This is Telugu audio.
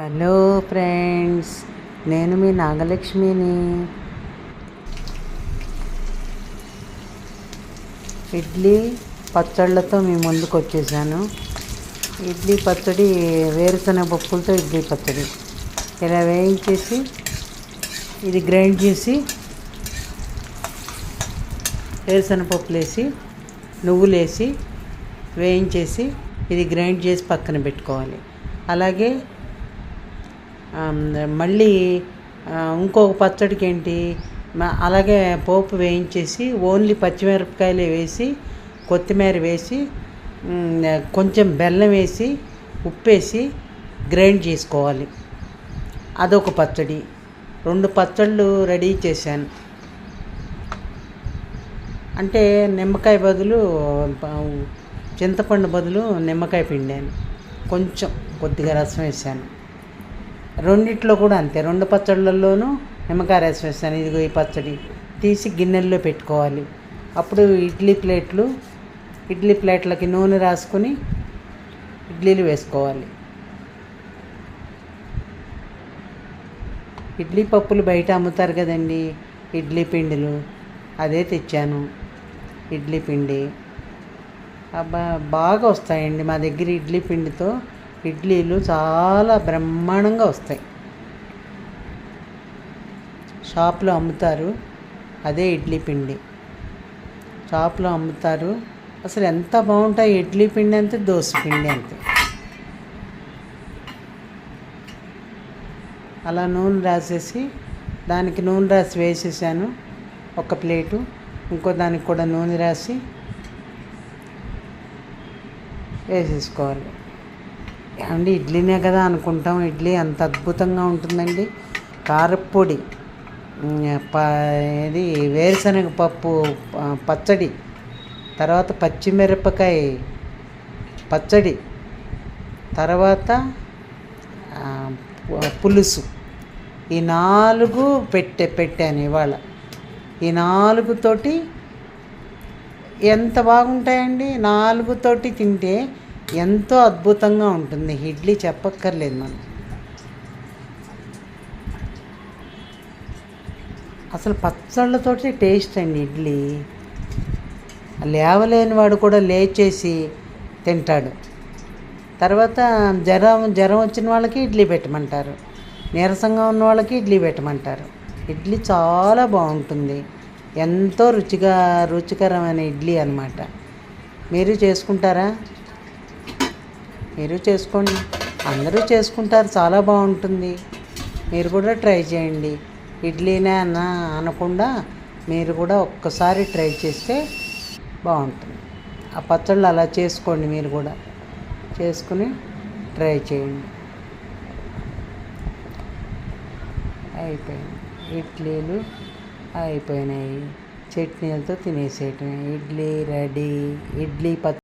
హలో ఫ్రెండ్స్ నేను మీ నాగలక్ష్మిని. ఇడ్లీ పచ్చళ్ళతో మీ ముందుకు వచ్చేసాను. ఇడ్లీ పచ్చడి వేరుశనగ పప్పులతో ఇడ్లీ పచ్చడి. ఇలా వేయించేసి ఇది గ్రైండ్ చేసి వేరుశనగ పప్పులు వేసి నువ్వులు వేసి వేయించేసి ఇది గ్రైండ్ చేసి పక్కన పెట్టుకోవాలి. అలాగే మళ్ళీ ఇంకొక పచ్చడికి ఏంటి అలాగే పోపు వేయించేసి ఓన్లీ పచ్చిమిరపకాయలే వేసి కొత్తిమీర వేసి కొంచెం బెల్లం వేసి ఉప్పేసి గ్రైండ్ చేసుకోవాలి. అదొక పచ్చడి. రెండు పచ్చళ్ళు రెడీ చేశాను. అంటే నిమ్మకాయ బదులు చింతపండు బదులు నిమ్మకాయ పిండాను. కొంచెం కొద్దిగా రసం వేసాను. రెండిట్లో కూడా అంతే. రెండు పచ్చళ్ళల్లోనూ నిమ్మకాయ రసం వేస్తాను. ఇదిగో ఈ పచ్చడి. తీసి గిన్నెల్లో పెట్టుకోవాలి. అప్పుడు ఇడ్లీ ప్లేట్లు ఇడ్లీ ప్లేట్లకి నూనె రాసుకొని ఇడ్లీలు వేసుకోవాలి. ఇడ్లీ పప్పులు బయట అమ్ముతారు కదండి. ఇడ్లీ పిండిలు. అదే తెచ్చాను. ఇడ్లీ పిండి. అబ్బా బాగా వస్తాయండి మా దగ్గర ఇడ్లీ పిండితో. ఇడ్లీలు చాలా బ్రహ్మాండంగా వస్తాయి. షాప్లో అమ్ముతారు అదే ఇడ్లీ పిండి. షాప్లో అమ్ముతారు అసలు ఎంత బాగుంటాయి ఇడ్లీ పిండి అంతే దోశ పిండి అంతే. అలా నూనె రాసేసి దానికి నూనె రాసి వేసేసాను ఒక ప్లేటు. ఇంకో దానికి కూడా నూనె రాసి వేసేసుకోవాలి. ఏమండి ఇడ్లీనే కదా అనుకుంటాం. ఇడ్లీ అంత అద్భుతంగా ఉంటుందండి. కారప్పొడి ప ఇది వేరుశనగ పప్పు పచ్చడి తర్వాత పచ్చిమిరపకాయ పచ్చడి తర్వాత పులుసు. ఈ నాలుగు పెట్టే పెట్టాను ఇవాళ. ఈ నాలుగుతోటి ఎంత బాగుంటాయండి? నాలుగుతోటి తింటే ఎంతో అద్భుతంగా ఉంటుంది. ఇడ్లీ చెప్పక్కర్లేదు మనం. అసలు పచ్చళ్ళతోటి టేస్ట్ అండి ఇడ్లీ. లేవలేని వాడు కూడా లేచేసి తింటాడు. తర్వాత జ్వరం జ్వరం వచ్చిన వాళ్ళకి ఇడ్లీ పెట్టమంటారు. నీరసంగా ఉన్న వాళ్ళకి ఇడ్లీ పెట్టమంటారు. ఇడ్లీ చాలా బాగుంటుంది. ఎంతో రుచిగా రుచికరమైన ఇడ్లీ అన్నమాట. మీరు చేసుకుంటారా? మీరు చేసుకోండి. అందరూ చేసుకుంటారు. చాలా బాగుంటుంది. మీరు కూడా ట్రై చేయండి. ఇడ్లీనే అన్న అనకుండా మీరు కూడా ఒక్కసారి ట్రై చేస్తే బాగుంటుంది. ఆ పచ్చళ్ళు అలా చేసుకోండి మీరు కూడా. చేసుకుని ట్రై చేయండి. అయిపోయింది. ఇడ్లీలు అయిపోయినాయి. చట్నీలతో తినేసేయటమే. ఇడ్లీ రెడీ. ఇడ్లీ పచ్చ